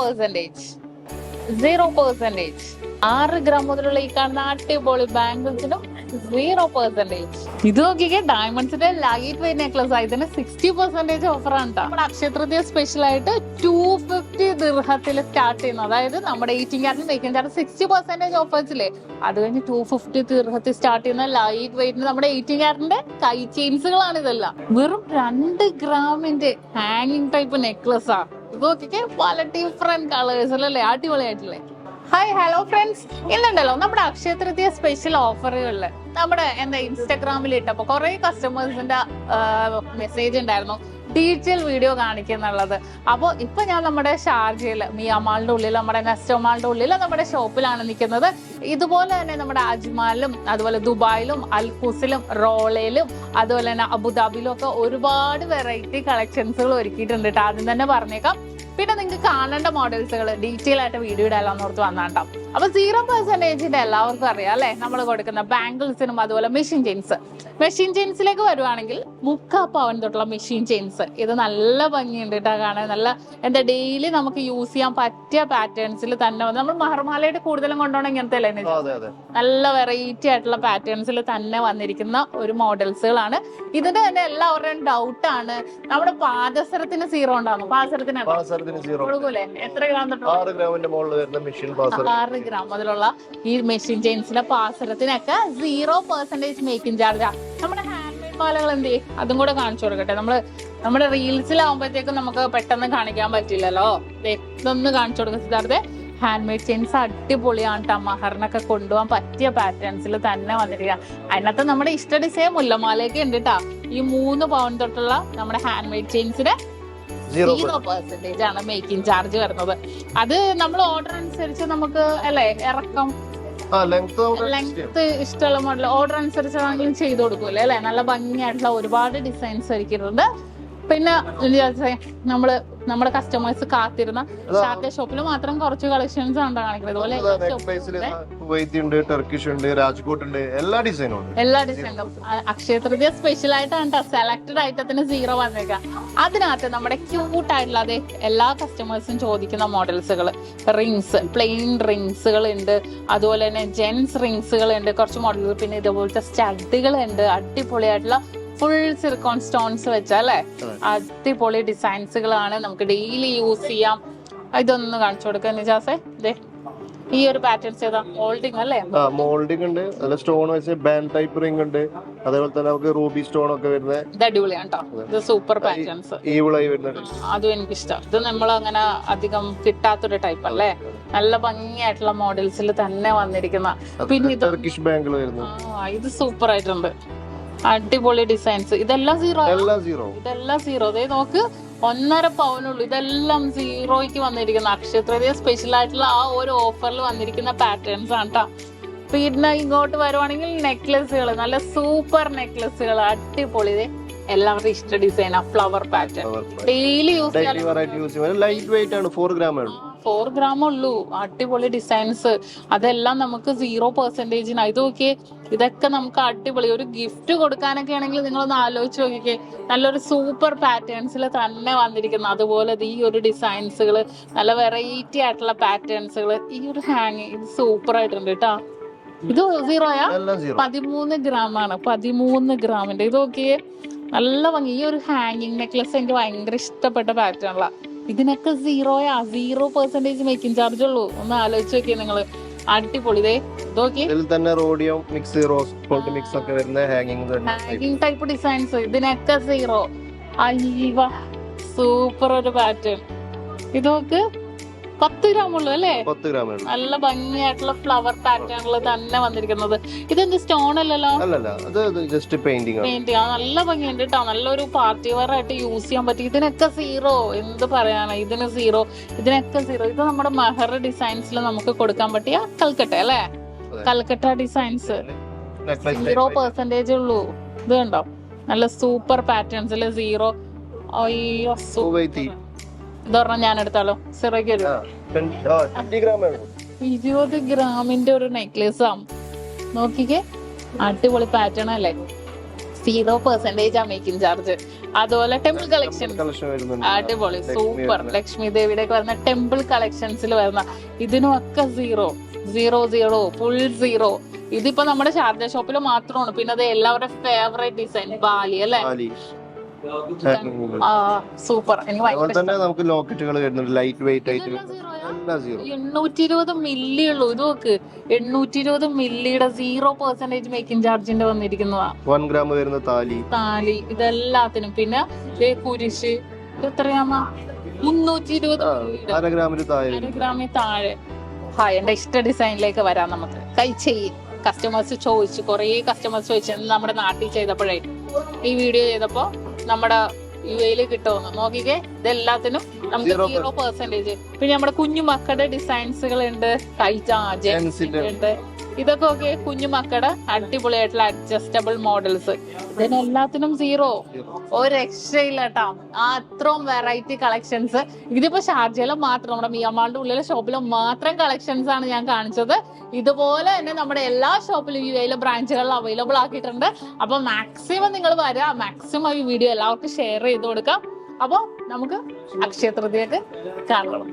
Percentage zero percentage ആറ് gram മുതലുള്ള ഈ കാണുന്ന അടിപൊളി ബാംഗിൾസിനും സീറോ പെർസെന്റേജ് ഇത് നോക്കിക്കേ ഡയമണ്ട്സിന്റെ ലൈറ്റ് വെയിറ്റ് നെക്ലസ് തന്നെ സിക്സ്റ്റി പെർസെന്റേജ് ഓഫർ ആണ്. നമ്മുടെ അക്ഷയ സ്പെഷ്യൽ ആയിട്ട് ടു ഫിഫ്റ്റി ദീർഘത്തിൽ സ്റ്റാർട്ട് ചെയ്യുന്നത്. അതായത് നമ്മുടെ eighteen carat making charge sixty percentage ഓഫേഴ്സില്ലേ അത് കഴിഞ്ഞ് ടു ഫിഫ്റ്റി ദീർഘത്തിൽ സ്റ്റാർട്ട് ചെയ്യുന്ന ലൈറ്റ് വെയിറ്റിന് നമ്മുടെ എയ്റ്റീൻ ക്യാരറ്റിന്റെ കൈ ചെയിൻസുകളാണ് ഇതെല്ലാം. വെറും രണ്ട് ഗ്രാമിന്റെ ഹാങ്ങിങ് ടൈപ്പ് നെക്ലസ് ആ. ഇത് നോക്കിക്കേ പല ഡിഫറെന്റ് കളേഴ്സിലല്ലേ അടിപൊളിയായിട്ടില്ലേ? ഹായ് ഹലോ ഫ്രണ്ട്സ് ഇന്നുണ്ടല്ലോ നമ്മുടെ അക്ഷയ തൃതീയ സ്പെഷ്യൽ ഓഫറുകളിൽ നമ്മുടെ എന്താ ഇൻസ്റ്റാഗ്രാമിൽ ഇട്ടപ്പോ കുറെ കസ്റ്റമേഴ്സിന്റെ മെസ്സേജ് ഉണ്ടായിരുന്നു. ഡീറ്റെയിൽ വീഡിയോ കാണിക്കുന്നുള്ളത്. അപ്പോൾ ഇപ്പൊ ഞാൻ നമ്മുടെ ഷാർജയിൽ മിയാമാളിന്റെ ഉള്ളിൽ നമ്മുടെ നെസ്റ്റോമാളിന്റെ ഉള്ളിൽ നമ്മുടെ ഷോപ്പിലാണ് നിൽക്കുന്നത്. ഇതുപോലെ തന്നെ നമ്മുടെ അജ്മാലിലും അതുപോലെ ദുബായിലും അൽഖൂസിലും റോളയിലും അതുപോലെ തന്നെ അബുദാബിയിലും ഒക്കെ ഒരുപാട് വെറൈറ്റി കളക്ഷൻസുകൾ ഒരുക്കിയിട്ടുണ്ട് കേട്ടോ. ആദ്യം തന്നെ പറഞ്ഞേക്കാം. പിന്നെ നിങ്ങൾക്ക് കാണേണ്ട മോഡൽസുകൾ ഡീറ്റെയിൽ ആയിട്ട് വീഡിയോ ഇടാമെന്ന് ഓർത്ത് വന്നാട്ടോ. അപ്പൊ സീറോ പെർസെന്റേജിന്റെ എല്ലാവർക്കും അറിയാം അല്ലെ? നമ്മൾ കൊടുക്കുന്ന ബാംഗിൾസിനും അതുപോലെ മെഷീൻ ചെയിൻസ് മെഷീൻ ചെയിൻസിലേക്ക് വരുവാണെങ്കിൽ മുക്കാ പവൻ തൊട്ടുള്ള മെഷീൻ ചെയിൻസ് ഇത് നല്ല ഭംഗിയുണ്ട് കേട്ടോ കാണാൻ. നല്ല എന്താ ഡെയിലി നമുക്ക് യൂസ് ചെയ്യാൻ പറ്റിയ പാറ്റേൺസിൽ തന്നെ വന്ന് നമ്മൾ മഹർമാലയുടെ കൂടുതലും കൊണ്ടുപോകണം ഇങ്ങനത്തെ അല്ലേ നല്ല വെറൈറ്റി ആയിട്ടുള്ള പാറ്റേൺസിൽ തന്നെ വന്നിരിക്കുന്ന ഒരു മോഡൽസുകളാണ് ഇതിന്റെ തന്നെ എല്ലാവരുടെയും ഡൗട്ട് ആണ്. നമ്മുടെ പാദസരത്തിന് സീറോ ഉണ്ടാകുന്നു പാദസരത്തിന് കൊടുക്കൂലേ? എത്ര ഗ്രാം തൊട്ട് ആറ് ഗ്രാം ഈ മെഷീൻ ചെയിൻസിന്റെ പാസരത്തിനൊക്കെ സീറോ പെർസെന്റേജ് മേക്കിംഗ് ചാർജാ നമ്മുടെ ഹാൻഡ് മെയ്ഡ് മാലകൾ എന്ത് ചെയ്യും? അതും കൂടെ കാണിച്ചു കൊടുക്കട്ടെ. നമ്മൾ നമ്മുടെ റീൽസിലാവുമ്പോഴത്തേക്കും നമുക്ക് പെട്ടെന്ന് കാണിക്കാൻ പറ്റില്ലല്ലോ. ഇതൊന്ന് കാണിച്ചു കൊടുക്കുക സിദ്ധാർത്ഥെ. ഹാൻഡ് മെയ്ഡ് ചെയിൻസ് അടിപൊളിയാണ് ടമാഹറിനൊക്കെ മഹറിനൊക്കെ കൊണ്ടുപോകാൻ പറ്റിയ പാറ്റേൺസിൽ തന്നെ വന്നിരിക്കുക അതിനകത്ത് നമ്മുടെ ഇഷ്ട ഡിസൈൻ മുല്ലമാലയൊക്കെ ഉണ്ട് കേട്ടോ ഈ മൂന്ന് പവൻ തൊട്ടുള്ള നമ്മുടെ ഹാൻഡ് മെയ്ഡ് ചെയിൻസിന്റെ സീറോ പെർസെന്റേജ് ആണ് മേക്കിംഗ് ചാർജ് വരുന്നത്. അത് നമ്മൾ ഓർഡർ അനുസരിച്ച് നമുക്ക് അല്ലേ ഇറക്കം? ലെങ്ത് ലെങ്ത് ഇഷ്ടമുള്ള മോഡൽ ഓർഡർ അനുസരിച്ച് ചെയ്തു കൊടുക്കൂലേ അല്ലെ? നല്ല ഭംഗിയായിട്ടുള്ള ഒരുപാട് ഡിസൈൻസ് ഒരുക്കിയിട്ടുണ്ട്. പിന്നെ നമ്മൾ നമ്മുടെ കസ്റ്റമേഴ്സ് കാത്തിരുന്ന ഷാർക്ക ഷോപ്പിൽ മാത്രം കുറച്ച് കളക്ഷൻസ് ആണ് കാണിക്കുന്നത് ഉണ്ട് ടർക്കിഷ് ഉണ്ട് രാജ്കോട്ട് ഉണ്ട് എല്ലാ ഡിസൈനും ഉണ്ട്. എല്ലാ ഡിസൈനും അക്ഷയ തൃതീയ സ്പെഷ്യൽ ആയിട്ടാണ് സെലക്ടഡ് ഐറ്റത്തിന് സീറോ വന്നേക്കാം. അതിനകത്ത് നമ്മുടെ ക്യൂട്ട് ആയിട്ടുള്ള അതെ എല്ലാ കസ്റ്റമേഴ്സും ചോദിക്കുന്ന മോഡൽസുകൾ റിങ്സ് പ്ലെയിൻ റിങ്സുകൾ ഉണ്ട് അതുപോലെ തന്നെ ജെൻസ് റിങ്സുകൾ ഉണ്ട് കുറച്ച് മോഡലുകൾ പിന്നെ ഇതുപോലത്തെ സ്റ്റഡുകൾ ഉണ്ട് അടിപൊളിയായിട്ടുള്ള ഫുൾ സിർക്കോൺ സ്റ്റോൺസ് വെച്ചല്ലേ? അടിപൊളി ഡിസൈൻസുകളാണ് നമുക്ക് ഡെയിലി യൂസ് ചെയ്യാം. ഇതൊന്ന് കാണിച്ചു കൊടുക്കാം നിജാസേ. ദേ ഈ ഒരു പാറ്റേൺസ് ഏതാ? മോൾഡിംഗ് അല്ലേ? ആ മോൾഡിംഗ് ഉണ്ട്. അല്ല സ്റ്റോൺ വെച്ച് ബാൻഡ് ടൈപ്പ് റിംഗ് ഉണ്ട്. അതേപോലെ തന്നെ നമുക്ക് റൂബി സ്റ്റോൺ ഒക്കെ വരുന്നത് ഇത് അടിപൊളിയാണ് കേട്ടോ ഇത് സൂപ്പർ പാറ്റേൺസ് ഈവിളായി വരുന്നുണ്ട് അതും എനിക്കിഷ്ടം. ഇത് നമ്മൾ അങ്ങനെ അധികം കിട്ടാത്തൊരു ടൈപ്പ് അല്ലേ? നല്ല ഭംഗിയായിട്ടുള്ള മോഡൽസിൽ തന്നെ വന്നിരിക്കുന്ന. പിന്നെ ഇത് ബാങ്കിൾ വരുന്നു. ആ ഇത് സൂപ്പർ ആയിട്ടുണ്ട്. അടിപൊളി ഡിസൈൻസ് ഇതെല്ലാം സീറോ എല്ലാം സീറോ ഇതെല്ലാം സീറോ അതേ നോക്ക് ഒന്നര പവനുള്ളൂ. ഇതെല്ലാം സീറോയ്ക്ക് വന്നിരിക്കുന്ന അക്ഷയതൃതീയ സ്പെഷ്യൽ ആയിട്ടുള്ള ആ ഒരു ഓഫറിൽ വന്നിരിക്കുന്ന പാറ്റേൺസ് ആണ് കേട്ടോ പിന്നെ ഇങ്ങോട്ട് വരുവാണെങ്കിൽ നെക്ലസുകൾ നല്ല സൂപ്പർ നെക്ലസുകൾ അടിപൊളി. ദേ എല്ലാവരുടെയും ഇഷ്ട ഡിസൈൻ ആ ഫ്ലവർ പാറ്റേൺ ഡെയിലി യൂസ് ചെയ്യാൻ ലൈറ്റ് വെയിറ്റ് ആണ് ഫോർ ഗ്രാം ഫോർ ഗ്രാം ഉള്ളൂ. അടിപൊളി ഡിസൈൻസ് അതെല്ലാം നമുക്ക് സീറോ പെർസെന്റേജിന് ഇത് നോക്കിയേ ഇതൊക്കെ നമുക്ക് അടിപൊളി. ഒരു ഗിഫ്റ്റ് കൊടുക്കാനൊക്കെ ആണെങ്കിൽ നിങ്ങളൊന്ന് ആലോചിച്ച് നോക്കിക്കേ. നല്ലൊരു സൂപ്പർ പാറ്റേൺസിൽ തന്നെ വന്നിരിക്കുന്നു. അതുപോലെ ഈ ഒരു ഡിസൈൻസുകൾ നല്ല വെറൈറ്റി ആയിട്ടുള്ള പാറ്റേൺസുകൾ ഈ ഒരു ഹാങ് ഇത് സൂപ്പർ ആയിട്ടുണ്ട് കേട്ടോ. ഇത് സീറോയാ പതിമൂന്ന് ഗ്രാം ആണ് പതിമൂന്ന് ഗ്രാമിന്റെ. ഇത് നോക്കിയേ. നല്ല ഭംഗി. ഈ ഒരു ഹാങ്ങിങ് നെക്ലസ് എനിക്ക് ഭയങ്കര ഇഷ്ടപ്പെട്ട പാറ്റേണുള്ള ഇതിനൊക്കെ സീറോയാ സീറോ പെർസെന്റേജ് മേക്കിംഗ് ചാർജ് ഉള്ളൂ. ഒന്ന് ആലോചിച്ച് നോക്കിയേ നിങ്ങൾ. അടിപൊളി. ഇത് ഇതിൽ തന്നെ rodeo mix rose gold mix ഒക്കെ വരുന്ന ഹാങ്ങിങ് ഹാങ്ങിങ് ടൈപ്പ് ഡിസൈൻസ് ഇതിനൊക്കെ സീറോ അയ്യവ. സൂപ്പർ ഒരു പാറ്റേൺ ഇത് നോക്ക്. പത്ത് ഗ്രാം ഉള്ളു അല്ലേ? പത്ത് ഗ്രാം ഉള്ളൂ. നല്ല ഭംഗിയായിട്ടുള്ള ഫ്ലവർ പാറ്റേണിൽ തന്നെ വന്നിരിക്കുന്നത്. ഇതെന്ത് സ്റ്റോൺ അല്ലല്ലോ? അല്ലല്ല അത് ജസ്റ്റ് പെയിന്റിംഗ് ആണ്. പെയിന്റ് നല്ല ഭംഗിയുണ്ട് കേട്ടോ നല്ലൊരു പാർട്ടി വെയർ ആയിട്ട് യൂസ് ചെയ്യാൻ പറ്റും. ഇതിനൊക്കെ സീറോ എന്ത് പറയാനാ? ഇതിന് സീറോ ഇതിനൊക്കെ സീറോ ഇത് നമ്മുടെ മെഹർ ഡിസൈൻസിൽ നമുക്ക് കൊടുക്കാൻ പറ്റിയ കൽക്കട്ട അല്ലേ? Calcutta designs zero. പെർസെന്റേജ് ഉള്ളൂ. ഇത് കണ്ടോ? നല്ല സൂപ്പർ പാറ്റേൺസിൽ സീറോ അയ്യോ. ഇതൊരെണ്ണം ഞാൻ എടുത്താലോ സിറയ്ക്ക് ഒരു ആ, 20 ആ, 20 gram ഉള്ളൂ. ഇരുപത് ഗ്രാമിന്റെ ഒരു നെക്ലേസ് ആണ് നോക്കിക്കേ. അടിപൊളി പാറ്റേൺ അല്ലേ? സീറോ പെർസെന്റേജ് ആ മേക്കിംഗ് ചാർജ് അതുപോലെ ടെമ്പിൾ കളക്ഷൻ അടിപൊളി. സൂപ്പർ ലക്ഷ്മി ദേവിയുടെ ഒക്കെ വരുന്ന ടെമ്പിൾ കളക്ഷൻസിൽ വരുന്ന. ഇതിനൊക്കെ zero zero zero full zero ഇതിപ്പോ നമ്മുടെ ശാരദ ഷോപ്പിൽ മാത്രമാണ്. പിന്നെ അത് എല്ലാവരുടെ ഫേവറേറ്റ് ഡിസൈൻ ബാലി അല്ലെ? സൂപ്പർ. എനിക്ക് തന്നെ നമുക്ക് ലോക്കറ്റുകൾ വരുന്നുണ്ട് ലൈറ്റ് വെയിറ്റ് ആയിട്ട് എണ്ണൂറ്റി ഇരുപത് മില്ലി ഉള്ളൂ. ഇത് നോക്ക്. എണ്ണൂറ്റി ഇരുപത് മില്ലിയുടെ സീറോ പെർസെന്റേജ് മേക്കിംഗ് ചാർജിന്റെ വന്നിരിക്കുന്നതാ. വൺ ഗ്രാം വരുന്ന താലി. താലി. ഇതെല്ലാത്തിനും. പിന്നെ കുരിശ്. ഇത് എത്രയാമ മുന്നൂറ്റി ഇരുപത് ആ, അര ഗ്രാമിന് താഴെ. അര ഗ്രാമിൽ താഴെ. ഹായ് എന്റെ ഇഷ്ട ഡിസൈനിലേക്ക് വരാം നമുക്ക്. കൈ ചെയ്യും. കസ്റ്റമേഴ്സ് ചോദിച്ചു. കുറേ കസ്റ്റമേഴ്സ് ചോദിച്ചു. "ഇന്ന് നമ്മുടെ നാട്ടിൽ ചെയ്തപ്പോഴേ. ഈ വീഡിയോ ചെയ്തപ്പോ നമ്മുടെ യു എയിൽ കിട്ടുമെന്ന് നോക്കിക്കേ ഇതെല്ലാത്തിനും നമുക്ക് സീറോ പെർസെന്റേജ് പിന്നെ നമ്മുടെ കുഞ്ഞു മക്കളുടെ ഡിസൈൻസുകൾ ഉണ്ട് Gents-ന്റെ ഉണ്ട് ഇതൊക്കെ ഒക്കെ കുഞ്ഞു മക്കളുടെ അടിപൊളിയായിട്ടുള്ള അഡ്ജസ്റ്റബിൾ മോഡൽസ് ഇതിനെല്ലാത്തിനും സീറോ ഒരു രക്ഷയില്ല കേട്ടോ ആ അത്രയും വെറൈറ്റി കളക്ഷൻസ് ഇതിപ്പോ ഷാർജയിലെ മാത്രം. നമ്മുടെ മിയമാളുടെ ഉള്ളിലെ ഷോപ്പിലെ മാത്രം കളക്ഷൻസ് ആണ് ഞാൻ കാണിച്ചത്. ഇതുപോലെ തന്നെ നമ്മുടെ എല്ലാ ഷോപ്പിലും യു എയിലെ ബ്രാഞ്ചുകളിൽ അവൈലബിൾ ആക്കിയിട്ടുണ്ട്. അപ്പൊ മാക്സിമം നിങ്ങൾ വരാ. മാക്സിമം ഈ വീഡിയോ എല്ലാവർക്കും ഷെയർ ചെയ്ത് കൊടുക്കാം. അപ്പൊ നമുക്ക് അക്ഷയ തൃതിയൊക്കെ കാണണം